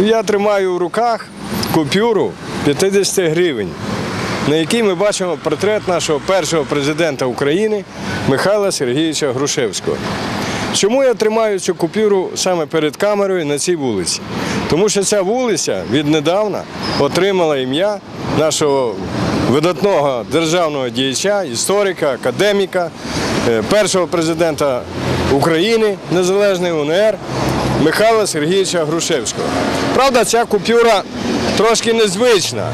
Я тримаю в руках купюру 50 гривень, на якій ми бачимо портрет нашого першого президента України Михайла Сергійовича Грушевського. Чому я тримаю цю купюру саме перед камерою на цій вулиці? Тому що ця вулиця віднедавна отримала ім'я нашого видатного державного діяча, історика, академіка, е, першого президента України Незалежної УНР Михайла Сергійовича Грушевського. Правда, ця купюра трошки незвична,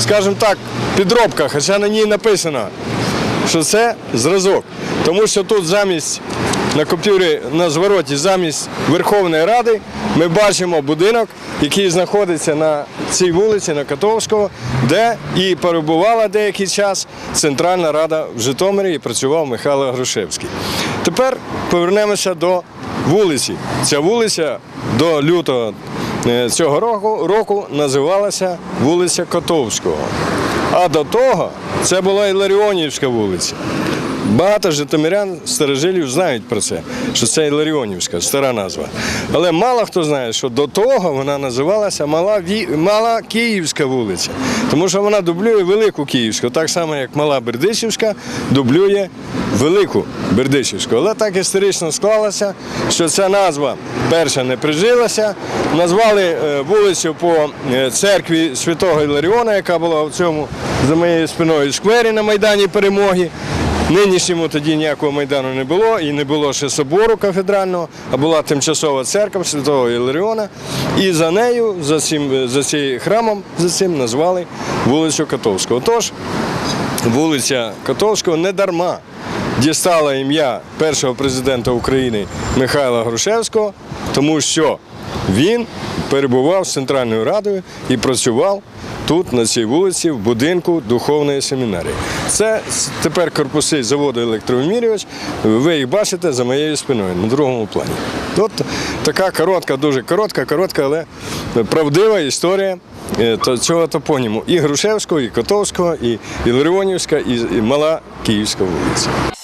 скажімо так, підробка, хоча на ній написано, що це зразок. Тому що тут замість на купюрі на звороті, замість Верховної Ради, ми бачимо будинок, який знаходиться на цій вулиці, на Котовського, де і перебувала деякий час Центральна Рада в Житомирі і працював Михайло Грушевський. Тепер повернемося до вулиці. Ця вулиця до лютого е, цього року, року називалася вулиця Котовського. А до того це була Іларіонівська вулиця. Багато житомирян, старожилів знають про це, що це Іларіонівська, стара назва. Але мало хто знає, що до того вона називалася Мала, Ві... Мала Київська вулиця. Тому що вона дублює Велику Київську, так само як Мала Бердичівська дублює Велику Бердичівську. Але так історично склалося, що ця назва перша не прижилася. Назвали е, вулицю по е, церкві Святого Іларіона, яка була в цьому за моєю спиною сквері на Майдані Перемоги. Нинішньому тоді ніякого майдану не було, і не було ще собору кафедрального, а була тимчасова церква Святого Іларіона. І за нею, за цим, за цим храмом, за цим назвали вулицю Котовського. Тож вулиця Котовського не дарма дістала ім'я першого президента України Михайла Грушевського, тому що він перебував з Центральною Радою і працював тут, на цій вулиці, в будинку духовної семінарії. Це тепер корпуси заводу електровимірювач. Ви їх бачите за моєю спиною на другому плані. От така коротка, дуже коротка, коротка, але правдива історія е, цього топоніму. І Грушевського, і Котовського, і Іларіонівська, і і Мала Київська вулиця.